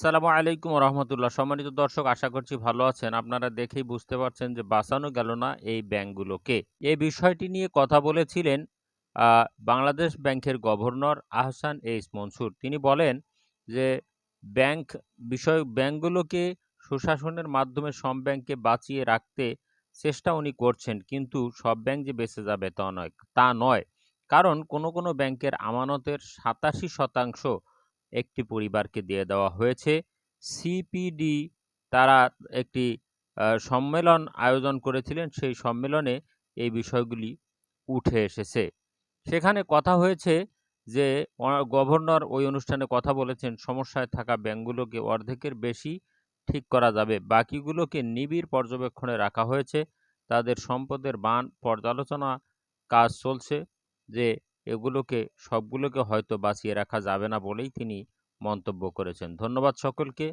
আসসালামু আলাইকুম রহমতুল্লাহ। সম্মানিত দর্শক, আশা করছি ভালো আছেন। আপনারা দেখেই বুঝতে পারছেন যে বাঁচানো গেল না এই ব্যাংকগুলোকে। এই বিষয়টি নিয়ে কথা বলেছিলেন বাংলাদেশ ব্যাংকের গভর্নর আহসান এইস মনসুর। তিনি বলেন যে, ব্যাংক বিষয়, ব্যাংকগুলোকে সুশাসনের মাধ্যমে সব ব্যাংককে বাঁচিয়ে রাখতে চেষ্টা উনি করছেন, কিন্তু সব ব্যাংক যে বেঁচে যাবে তা নয় তা নয়। কারণ কোনো কোনো ব্যাংকের আমানতের সাতাশি শতাংশ একটি পরিবারকে দিয়ে দেওয়া হয়েছে। সিপিডি তারা একটি সম্মেলন আয়োজন করেছিলেন। সেই সম্মেলনে এই বিষয়গুলি উঠে এসেছে। সেখানে কথা হয়েছে যে গভর্নর ওই অনুষ্ঠানে কথা বলেছেন, সমস্যায় থাকা ব্যাংকগুলোকে অর্ধেকের বেশি ঠিক করা যাবে। বাকিগুলোকে নিবিড় পর্যবেক্ষণে রাখা হয়েছে। তাদের সম্পদের বান পর্যালোচনা কাজ চলছে যে এগুলোকে সবগুলোকে হয়তো বাঁচিয়ে রাখা যাবে না বলেই তিনি মন্তব্য করেছেন। ধন্যবাদ সকলকে।